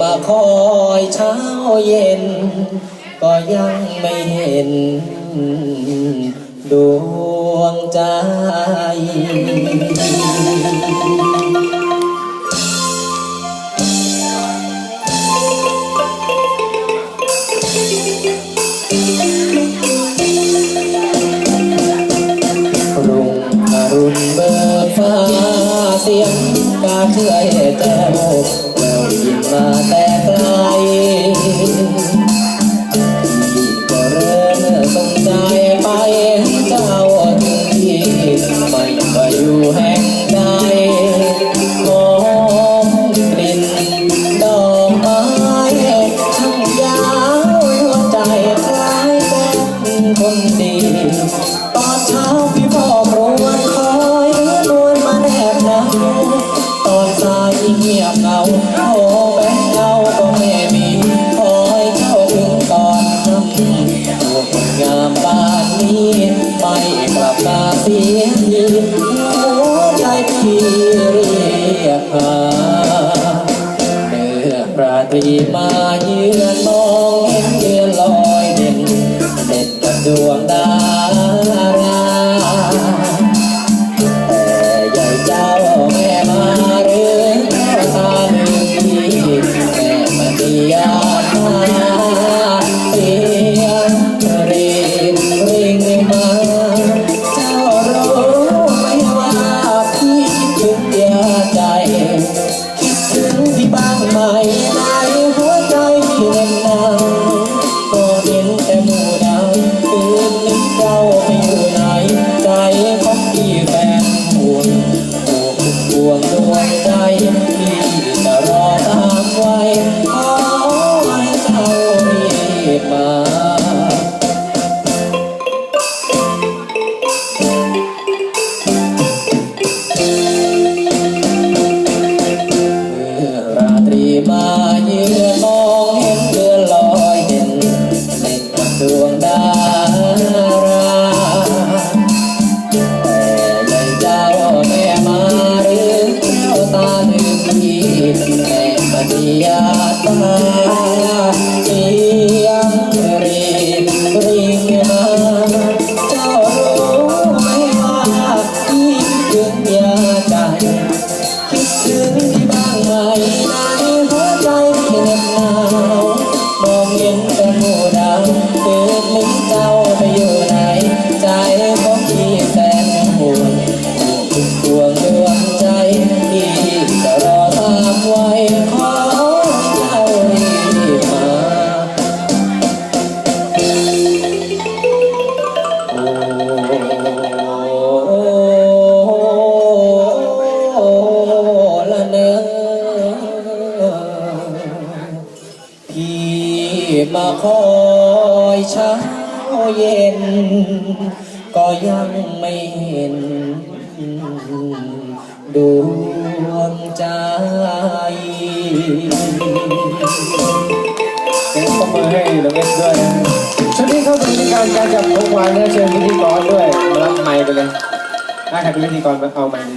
มาคอยเช้าเย็น ก็ยังไม่เห็นดวงใจ รุ่งอรุณเบิกฟ้าเสียงกาเพื่อแจ้ว แต่ไกล ตาเสียทีหัวใจที่เรียกหาเมื่อปราตรีมาเยือนมองเห็น วงดวงใจที่จะรอตามไว้ มาคอยเช้าเย็น ก็ยังไม่เห็นดวงใจเป็นต้อมาให้น้องเอสด้วยชุดนี้เขาถึงในการการจับของวานนะเชิญพิธีกรด้วยรับไมค์ไปเลยถ้าใครเป็นพิธีกรเอาไมค์